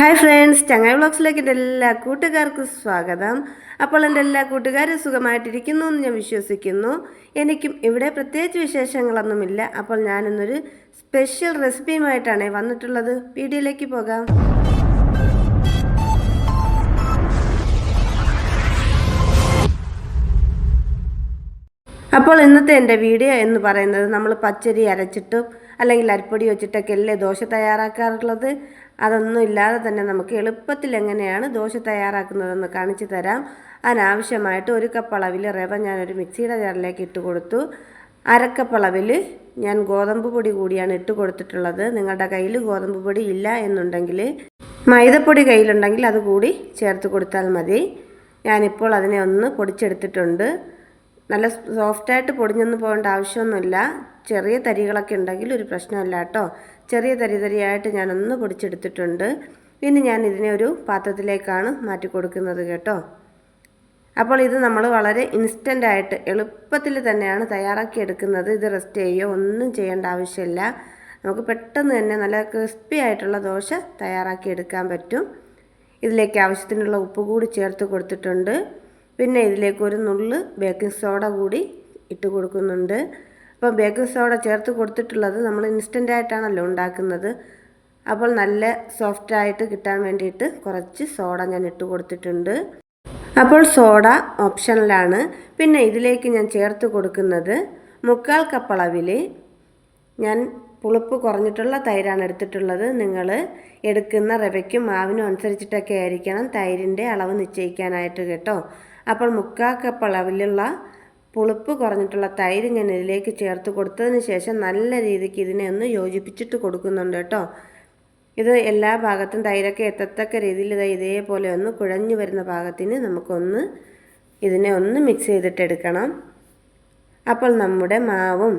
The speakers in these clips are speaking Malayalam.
ഹായ് ഫ്രണ്ട്സ് ചങ്ങായി വ്ളോഗ്സിലേക്ക് എന്റെ എല്ലാ കൂട്ടുകാർക്കും സ്വാഗതം. അപ്പോൾ എന്റെ എല്ലാ കൂട്ടുകാരും സുഖമായിട്ടിരിക്കുന്നു എന്ന് ഞാൻ വിശ്വസിക്കുന്നു. എനിക്കും ഇവിടെ പ്രത്യേകിച്ച് വിശേഷങ്ങളൊന്നുമില്ല. അപ്പോൾ ഞാനിന്നൊരു സ്പെഷ്യൽ റെസിപ്പിയുമായിട്ടാണ് വന്നിട്ടുള്ളത്. വീഡിയോയിലേക്ക് പോകാം. അപ്പോൾ ഇന്നത്തെ എന്റെ വീഡിയോ എന്ന് പറയുന്നത് നമ്മൾ പച്ചരി അരച്ചിട്ടും അല്ലെങ്കിൽ അരിപ്പൊടി വെച്ചിട്ടൊക്കെ അല്ലേ ദോശ തയ്യാറാക്കാറുള്ളത്? അതൊന്നും ഇല്ലാതെ തന്നെ നമുക്ക് എളുപ്പത്തിൽ എങ്ങനെയാണ് ദോശ തയ്യാറാക്കുന്നതെന്ന് കാണിച്ചു തരാം. അതിനാവശ്യമായിട്ട് ഒരു കപ്പ് അളവിൽ റവ ഞാനൊരു മിക്സിയുടെ ജാറിലേക്ക് ഇട്ട് കൊടുത്തു. അരക്കപ്പ് അളവിൽ ഞാൻ ഗോതമ്പ് പൊടി കൂടിയാണ് ഇട്ട് കൊടുത്തിട്ടുള്ളത്. നിങ്ങളുടെ കയ്യിൽ ഗോതമ്പ് പൊടി ഇല്ല എന്നുണ്ടെങ്കിൽ മൈദപ്പൊടി കയ്യിലുണ്ടെങ്കിൽ അത് കൂടി ചേർത്ത് കൊടുത്താൽ മതി. ഞാനിപ്പോൾ അതിനെ ഒന്ന് പൊടിച്ചെടുത്തിട്ടുണ്ട്. നല്ല സോഫ്റ്റായിട്ട് പൊടിഞ്ഞൊന്നും പോകേണ്ട ആവശ്യമൊന്നുമില്ല. ചെറിയ തരികളൊക്കെ ഉണ്ടെങ്കിൽ ഒരു പ്രശ്നമില്ല കേട്ടോ. ചെറിയ തരി തരിയായിട്ട് ഞാനൊന്ന് പൊടിച്ചെടുത്തിട്ടുണ്ട്. ഇനി ഞാൻ ഇതിനെ ഒരു പാത്രത്തിലേക്കാണ് മാറ്റി കൊടുക്കുന്നത് കേട്ടോ. അപ്പോൾ ഇത് നമ്മൾ വളരെ ഇൻസ്റ്റന്റ് ആയിട്ട് എളുപ്പത്തിൽ തന്നെയാണ് തയ്യാറാക്കി എടുക്കുന്നത്. ഇത് റെസ്റ്റ് ചെയ്യുകയോ ഒന്നും ചെയ്യേണ്ട ആവശ്യമില്ല. നമുക്ക് പെട്ടെന്ന് തന്നെ നല്ല ക്രിസ്പി ആയിട്ടുള്ള ദോശ തയ്യാറാക്കി എടുക്കാൻ പറ്റും. ഇതിലേക്ക് ആവശ്യത്തിനുള്ള ഉപ്പ് കൂടി ചേർത്ത് കൊടുത്തിട്ടുണ്ട്. പിന്നെ ഇതിലേക്ക് ഒരു നുള്ള് ബേക്കിംഗ് സോഡ കൂടി ഇട്ട് കൊടുക്കുന്നുണ്ട്. അപ്പോൾ ബേക്കിംഗ് സോഡ ചേർത്ത് കൊടുത്തിട്ടുള്ളത് നമ്മൾ ഇൻസ്റ്റന്റ് ആയിട്ടാണല്ലോ ഉണ്ടാക്കുന്നത്. അപ്പോൾ നല്ല സോഫ്റ്റ് ആയിട്ട് കിട്ടാൻ വേണ്ടിയിട്ട് കുറച്ച് സോഡ ഞാൻ ഇട്ട് കൊടുത്തിട്ടുണ്ട്. അപ്പോൾ സോഡ ഓപ്ഷനിലാണ് പിന്നെ ഇതിലേക്ക് ഞാൻ ചേർത്ത് കൊടുക്കുന്നത് മുക്കാൽ കപ്പളവിൽ ഞാൻ പുളിപ്പ് കുറഞ്ഞിട്ടുള്ള തൈരാണ് എടുത്തിട്ടുള്ളത്. നിങ്ങൾ എടുക്കുന്ന റവയ്ക്കും മാവിനും അനുസരിച്ചിട്ടൊക്കെ ആയിരിക്കണം തൈരിന്റെ അളവ് നിശ്ചയിക്കാനായിട്ട് കേട്ടോ. അപ്പോൾ മുക്കാൽ കപ്പ് അളവിലുള്ള പുളിപ്പ് കുറഞ്ഞിട്ടുള്ള തൈര് ഞാൻ ഇതിലേക്ക് ചേർത്ത് കൊടുത്തതിന് ശേഷം നല്ല രീതിക്ക് ഇതിനെ ഒന്ന് യോജിപ്പിച്ചിട്ട് കൊടുക്കുന്നുണ്ട് കേട്ടോ. ഇത് എല്ലാ ഭാഗത്തും തൈരൊക്കെ എത്തത്തക്ക രീതിയിൽ ഇത് ഇതേപോലെ ഒന്ന് കുഴഞ്ഞു വരുന്ന ഭാഗത്തിന് നമുക്കൊന്ന് ഇതിനെ ഒന്ന് മിക്സ് ചെയ്തിട്ടെടുക്കണം അപ്പോൾ നമ്മുടെ മാവും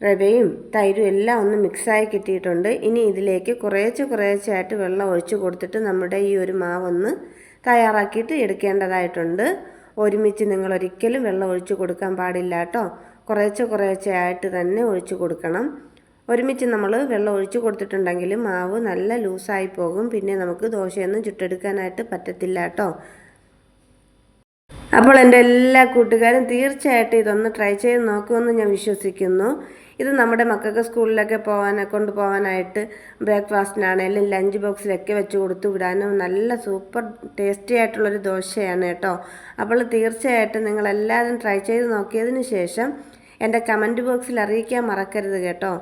റവയും തൈരും എല്ലാം ഒന്ന് മിക്സായി കിട്ടിയിട്ടുണ്ട്. ഇനി ഇതിലേക്ക് കുറേശ്ശെ കുറേശ്ശെയായിട്ട് വെള്ളം ഒഴിച്ചു കൊടുത്തിട്ട് നമ്മുടെ ഈ ഒരു മാവൊന്ന് തയ്യാറാക്കിയിട്ട് എടുക്കേണ്ടതായിട്ടുണ്ട്. ഒരുമിച്ച് നിങ്ങൾ ഒരിക്കലും വെള്ളം ഒഴിച്ചു കൊടുക്കാൻ പാടില്ല കേട്ടോ. കുറേശ്ശെ കുറേശ്ശെ ആയിട്ട് തന്നെ ഒഴിച്ചു കൊടുക്കണം. ഒരുമിച്ച് നമ്മൾ വെള്ളം ഒഴിച്ചു കൊടുത്തിട്ടുണ്ടെങ്കിൽ മാവ് നല്ല ലൂസായി പോകും. പിന്നെ നമുക്ക് ദോശയൊന്നും ചുട്ടെടുക്കാനായിട്ട് പറ്റത്തില്ല കേട്ടോ. അപ്പോൾ എന്റെ എല്ലാ കൂട്ടുകാരും തീർച്ചയായിട്ടും ഇതൊന്ന് ട്രൈ ചെയ്ത് നോക്കുമെന്ന് ഞാൻ വിശ്വസിക്കുന്നു. ഇത് നമ്മുടെ മക്കൾക്ക് സ്കൂളിലൊക്കെ പോകാൻ കൊണ്ടുപോകാനായിട്ട് ബ്രേക്ക്ഫാസ്റ്റിനാണെങ്കിലും ലഞ്ച് ബോക്സിലൊക്കെ വെച്ച് കൊടുത്തു വിടാനും നല്ല സൂപ്പർ ടേസ്റ്റി ആയിട്ടുള്ളൊരു ദോശയാണ് കേട്ടോ. അപ്പോൾ തീർച്ചയായിട്ടും നിങ്ങളെല്ലാവരും ട്രൈ ചെയ്ത് നോക്കിയതിന് ശേഷം എന്റെ കമന്റ് ബോക്സിൽ അറിയിക്കാൻ മറക്കരുത് കേട്ടോ.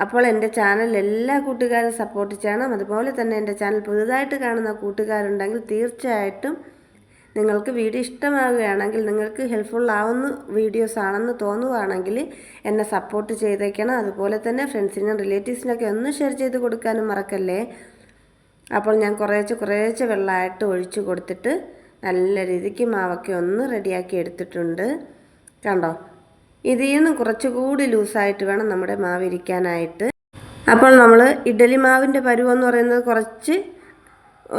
അപ്പോൾ എന്റെ ചാനൽ എല്ലാ കൂട്ടുകാരും സപ്പോർട്ട് ചെയ്യണം. അതുപോലെ തന്നെ എന്റെ ചാനൽ പുതുതായിട്ട് കാണുന്ന കൂട്ടുകാരുണ്ടെങ്കിൽ തീർച്ചയായിട്ടും നിങ്ങൾക്ക് വീഡിയോ ഇഷ്ടമാവുകയാണെങ്കിൽ നിങ്ങൾക്ക് ഹെൽപ്ഫുൾ ആവുന്ന വീഡിയോസ് ആണെന്ന് തോന്നുകയാണെങ്കിൽ എന്നെ സപ്പോർട്ട് ചെയ്തേക്കണം. അതുപോലെ തന്നെ ഫ്രണ്ട്സിനും റിലേറ്റീവ്സിനൊക്കെ ഒന്ന് ഷെയർ ചെയ്ത് കൊടുക്കാനും മറക്കല്ലേ? അപ്പോൾ ഞാൻ കുറേശ്ശെ കുറേശ്ശെ വെള്ളമായിട്ട് ഒഴിച്ചു കൊടുത്തിട്ട് നല്ല രീതിക്ക് മാവൊക്കെ ഒന്ന് റെഡിയാക്കി എടുത്തിട്ടുണ്ട്. കണ്ടോ? ഇതിൽ നിന്ന് കുറച്ചുകൂടി ലൂസായിട്ട് വേണം നമ്മുടെ മാവ് ഇരിക്കാനായിട്ട്. അപ്പോൾ നമ്മൾ ഇഡലി മാവിന്റെ പരുവെന്ന് പറയുന്നത് കുറച്ച്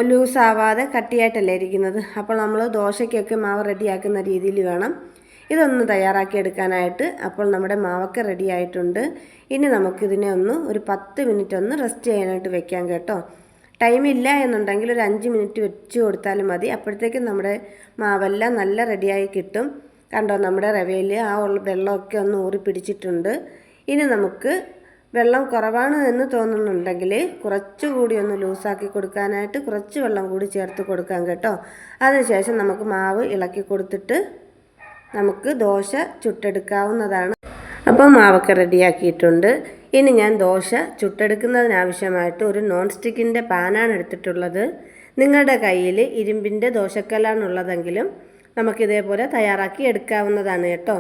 ലൂസാവാതെ കട്ടിയായിട്ടല്ലേ ഇരിക്കുന്നത്. അപ്പോൾ നമ്മൾ ദോശയ്ക്കൊക്കെ മാവ് റെഡിയാക്കുന്ന രീതിയിൽ വേണം. ഇതൊന്ന് തയ്യാറാക്കി എടുക്കാനായിട്ട് അപ്പോൾ നമ്മുടെ മാവൊക്കെ റെഡി ആയിട്ടുണ്ട്. ഇനി നമുക്കിതിനെ ഒന്ന് ഒരു പത്ത് മിനിറ്റ് ഒന്ന് റെസ്റ്റ് ചെയ്യാനായിട്ട് വെക്കാം കേട്ടോ. ടൈമില്ല എന്നുണ്ടെങ്കിൽ ഒരു അഞ്ച് മിനിറ്റ് വെച്ച് കൊടുത്താലും മതി. അപ്പോഴത്തേക്കും നമ്മുടെ മാവെല്ലാം നല്ല റെഡിയായി കിട്ടും. കണ്ടോ നമ്മുടെ റവയിൽ ആ വെള്ളമൊക്കെ ഒന്ന് ഊറി പിടിച്ചിട്ടുണ്ട്. ഇനി നമുക്ക് വെള്ളം കുറവാണ് എന്ന് തോന്നുന്നുണ്ടെങ്കിൽ കുറച്ചുകൂടി ഒന്ന് ലൂസാക്കി കൊടുക്കാനായിട്ട് കുറച്ച് വെള്ളം കൂടി ചേർത്ത് കൊടുക്കാം കേട്ടോ. അതിനുശേഷം നമുക്ക് മാവ് ഇളക്കി കൊടുത്തിട്ട് നമുക്ക് ദോശ ചുട്ടെടുക്കാവുന്നതാണ്. അപ്പോൾ മാവൊക്കെ റെഡിയാക്കിയിട്ടുണ്ട്. ഇനി ഞാൻ ദോശ ചുട്ടെടുക്കുന്നതിനാവശ്യമായിട്ട് ഒരു നോൺ സ്റ്റിക്കിന്റെ പാനാണ് എടുത്തിട്ടുള്ളത്. നിങ്ങളുടെ കയ്യിൽ ഇരുമ്പിന്റെ ദോശക്കല്ലാണുള്ളതെങ്കിലും നമുക്കിതേപോലെ തയ്യാറാക്കി എടുക്കാവുന്നതാണ് കേട്ടോ.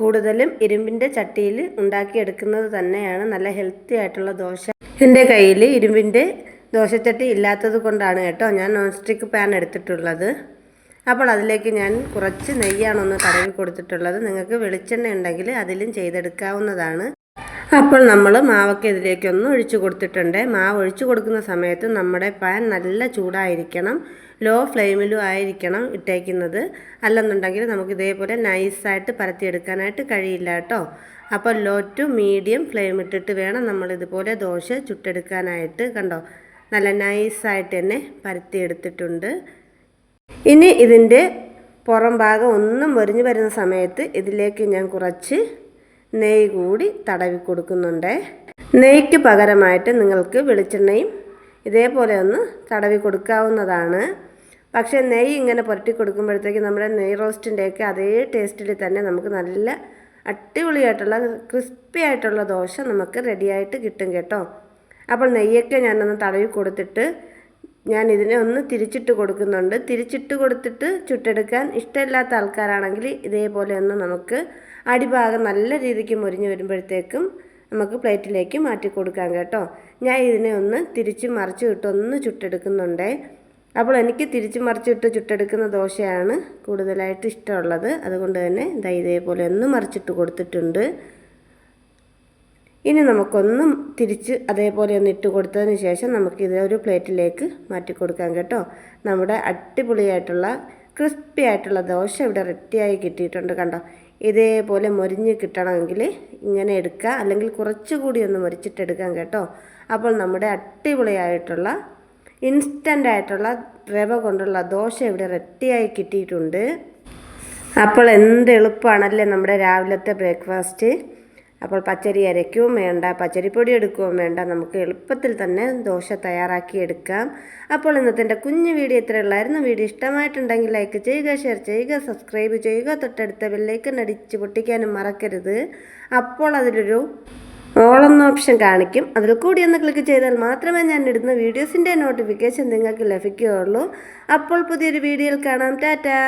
കൂടുതലും ഇരുമ്പിന്റെ ചട്ടിയിൽ ഉണ്ടാക്കിയെടുക്കുന്നത് തന്നെയാണ് നല്ല ഹെൽത്തി ആയിട്ടുള്ള ദോശ. എന്റെ കയ്യിൽ ഇരുമ്പിന്റെ ദോശച്ചട്ടി ഇല്ലാത്തത് കൊണ്ടാണ് കേട്ടോ ഞാൻ നോൺ സ്റ്റിക്ക് പാൻ എടുത്തിട്ടുള്ളത്. അപ്പോൾ അതിലേക്ക് ഞാൻ കുറച്ച് നെയ്യാണ് ഒന്ന് തടവി കൊടുത്തിട്ടുള്ളത്. നിങ്ങൾക്ക് വെളിച്ചെണ്ണ ഉണ്ടെങ്കിൽ അതിലും ചെയ്തെടുക്കാവുന്നതാണ്. അപ്പോൾ നമ്മൾ മാവൊക്കെ ഇതിലേക്ക് ഒന്ന് ഒഴിച്ചു കൊടുത്തിട്ടുണ്ട്. മാവ് ഒഴിച്ചു കൊടുക്കുന്ന സമയത്ത് നമ്മുടെ പാൻ നല്ല ചൂടായിരിക്കണം. ലോ ഫ്ലെയിമിലും ആയിരിക്കണം ഇട്ടേക്കുന്നത്. അല്ലെന്നുണ്ടെങ്കിൽ നമുക്ക് ഇതേപോലെ നൈസായിട്ട് പരത്തിയെടുക്കാനായിട്ട് കഴിയില്ല കേട്ടോ. അപ്പോൾ ലോ ടു മീഡിയം ഫ്ലെയിം ഇട്ടിട്ട് വേണം നമ്മൾ ഇതുപോലെ ദോശ ചുട്ടെടുക്കാനായിട്ട് കണ്ടോ? നല്ല നൈസായിട്ട് തന്നെ പരത്തിയെടുത്തിട്ടുണ്ട്. ഇനി ഇതിന്റെ പുറം ഭാഗം ഒന്നും മൊരിഞ്ഞു വരുന്ന സമയത്ത് ഇതിലേക്ക് ഞാൻ കുറച്ച് നെയ്യ് കൂടി തടവി കൊടുക്കുന്നുണ്ട്. നെയ്ക്ക് പകരമായിട്ട് നിങ്ങൾക്ക് വെളിച്ചെണ്ണയും ഇതേപോലെ ഒന്ന് തടവി കൊടുക്കാവുന്നതാണ്. പക്ഷേ നെയ്യ് ഇങ്ങനെ പുരട്ടി കൊടുക്കുമ്പോഴത്തേക്ക് നമ്മുടെ നെയ് റോസ്റ്റിന്റെയൊക്കെ അതേ ടേസ്റ്റിൽ തന്നെ നമുക്ക് നല്ല അടിപൊളിയായിട്ടുള്ള ക്രിസ്പി ആയിട്ടുള്ള ദോശ നമുക്ക് റെഡിയായിട്ട് കിട്ടും കേട്ടോ. അപ്പോൾ നെയ്യൊക്കെ ഞാനൊന്ന് തടവി കൊടുത്തിട്ട് ഞാൻ ഇതിനെ ഒന്ന് തിരിച്ചിട്ട് കൊടുക്കുന്നുണ്ട്. തിരിച്ചിട്ട് കൊടുത്തിട്ട് ചുട്ടെടുക്കാൻ ഇഷ്ടമില്ലാത്ത ആൾക്കാരാണെങ്കിൽ ഇതേപോലെ ഒന്ന് നമുക്ക് അടിഭാഗം നല്ല രീതിക്ക് മുരിഞ്ഞ് വരുമ്പോഴത്തേക്കും നമുക്ക് പ്ലേറ്റിലേക്ക് മാറ്റി കൊടുക്കാം കേട്ടോ. ഞാൻ ഇതിനെ ഒന്ന് തിരിച്ച് മറിച്ച് ഇട്ട് ഒന്ന് ചുട്ടെടുക്കുന്നുണ്ടേ. അപ്പോൾ എനിക്ക് തിരിച്ച് മറിച്ചിട്ട് ചുട്ടെടുക്കുന്ന ദോശയാണ് കൂടുതലായിട്ട് ഇഷ്ടമുള്ളത്. അതുകൊണ്ട് തന്നെ ഇതാ ഇതേപോലെ ഒന്ന് മറിച്ചിട്ട് കൊടുത്തിട്ടുണ്ട്. ഇനി നമുക്കൊന്ന് തിരിച്ച് അതേപോലെ ഒന്ന് ഇട്ട് കൊടുത്തതിന് ശേഷം നമുക്കിത് ഒരു പ്ലേറ്റിലേക്ക് മാറ്റി കൊടുക്കാം കേട്ടോ. നമ്മുടെ അടിപൊളിയായിട്ടുള്ള ക്രിസ്പി ആയിട്ടുള്ള ദോശ ഇവിടെ റെഡിയായി കിട്ടിയിട്ടുണ്ട് കണ്ടോ. ഇതേപോലെ മൊരിഞ്ഞ് കിട്ടണമെങ്കിൽ ഇങ്ങനെ എടുക്കുക അല്ലെങ്കിൽ കുറച്ചുകൂടി ഒന്ന് മുരിച്ചിട്ടെടുക്കാം കേട്ടോ. അപ്പോൾ നമ്മുടെ അടിപൊളിയായിട്ടുള്ള ഇൻസ്റ്റന്റ് ആയിട്ടുള്ള രവ കൊണ്ടുള്ള ദോശ ഇവിടെ റെഡിയായി കിട്ടിയിട്ടുണ്ട്. അപ്പോൾ എന്ത് എളുപ്പമാണല്ലേ നമ്മുടെ രാവിലത്തെ ബ്രേക്ക്ഫാസ്റ്റ്. അപ്പോൾ പച്ചരി അരയ്ക്കുകയും വേണ്ട പച്ചരിപ്പൊടി എടുക്കുകയും വേണ്ട നമുക്ക് എളുപ്പത്തിൽ തന്നെ ദോശ തയ്യാറാക്കി എടുക്കാം. അപ്പോൾ ഇന്നത്തെ എന്റെ കുഞ്ഞു വീഡിയോ ഇത്രയുള്ളായിരുന്നു വീഡിയോ ഇഷ്ടമായിട്ടുണ്ടെങ്കിൽ ലൈക്ക് ചെയ്യുക ഷെയർ ചെയ്യുക സബ്സ്ക്രൈബ് ചെയ്യുക. തൊട്ടടുത്ത ബില്ലേക്ക് അടിച്ച് പൊട്ടിക്കാനും മറക്കരുത്. അപ്പോൾ അതിലൊരു ഓളെന്ന ഓപ്ഷൻ കാണിക്കും. അതിൽ കൂടി ഒന്ന് ക്ലിക്ക് ചെയ്താൽ മാത്രമേ ഞാൻ ഇടുന്ന വീഡിയോസിന്റെ നോട്ടിഫിക്കേഷൻ നിങ്ങൾക്ക് ലഭിക്കുകയുള്ളൂ. അപ്പോൾ പുതിയൊരു വീഡിയോയിൽ കാണാം. ടാറ്റാ!